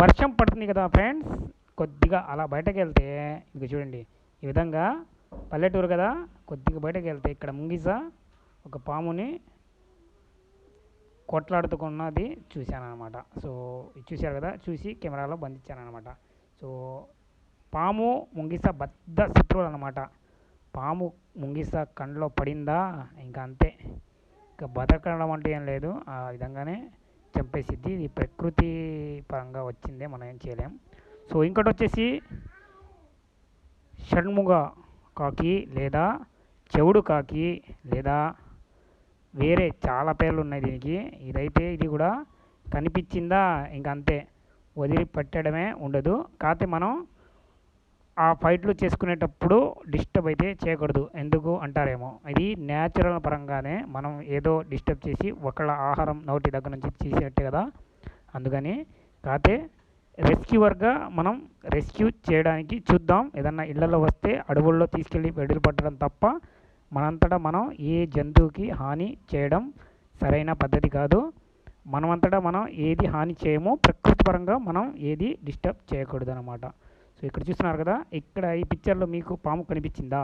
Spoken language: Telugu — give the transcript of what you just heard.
వర్షం పడుతుంది కదా ఫ్రెండ్స్. కొద్దిగా అలా బయటకు వెళ్తే ఇదిగో చూడండి ఈ విధంగా పల్లెటూరు కదా కొద్దిగా బయటకు వెళ్తే ఇక్కడ ముంగిస ఒక పాముని కొట్లాడుతుకున్నది చూశాను అనమాట సో ఇది చూశారు కదా చూసి కెమెరాలో బంధించాను అనమాట సో పాము ముంగిస బద్ద శత్రువులు అనమాట పాము ముంగిస కండ్లో పడిందా? ఇంకా అంతే. ఇంకా బతకడం అంటే ఏం లేదు. ఆ విధంగానే చంపేసిద్ది. ఇది ప్రకృతి పరంగా వచ్చిందే మనం ఏం చేయలేం. సో ఇంకోటి వచ్చేసి షణ్ముగ కాకి లేదా చెవుడు కాకి లేదా వేరే చాలా పేర్లు ఉన్నాయి దీనికి. ఇదైతే ఇది కూడా కనిపించిందా? ఇంక అంతే. వదిలిపెట్టడమే ఉండదు. కాకపోతే మనం ఆ ఫైట్లు చేసుకునేటప్పుడు డిస్టర్బ్ అయితే చేయకూడదు. ఎందుకు అంటారేమో. ఇది న్యాచురల్ పరంగానే మనం ఏదో డిస్టర్బ్ చేసి ఒకళ్ళ ఆహారం నోటి దగ్గర నుంచి తీసేట్టే కదా. అందుకని కాకపోతే రెస్క్యూవర్గా మనం రెస్క్యూ చేయడానికి చూద్దాం. ఏదన్నా ఇళ్ళలో వస్తే అడవుల్లో తీసుకెళ్ళి వెడులు పట్టడం తప్ప మనంతటా మనం ఏ జంతువుకి హాని చేయడం సరైన పద్ధతి కాదు. మనమంతటా మనం ఏది హాని చేయమో ప్రకృతి పరంగా మనం ఏది డిస్టర్బ్ చేయకూడదు అనమాట ఇక్కడ చూస్తున్నారు కదా ఇక్కడ ఈ పిక్చర్లో మీకు పాము కనిపించిందా?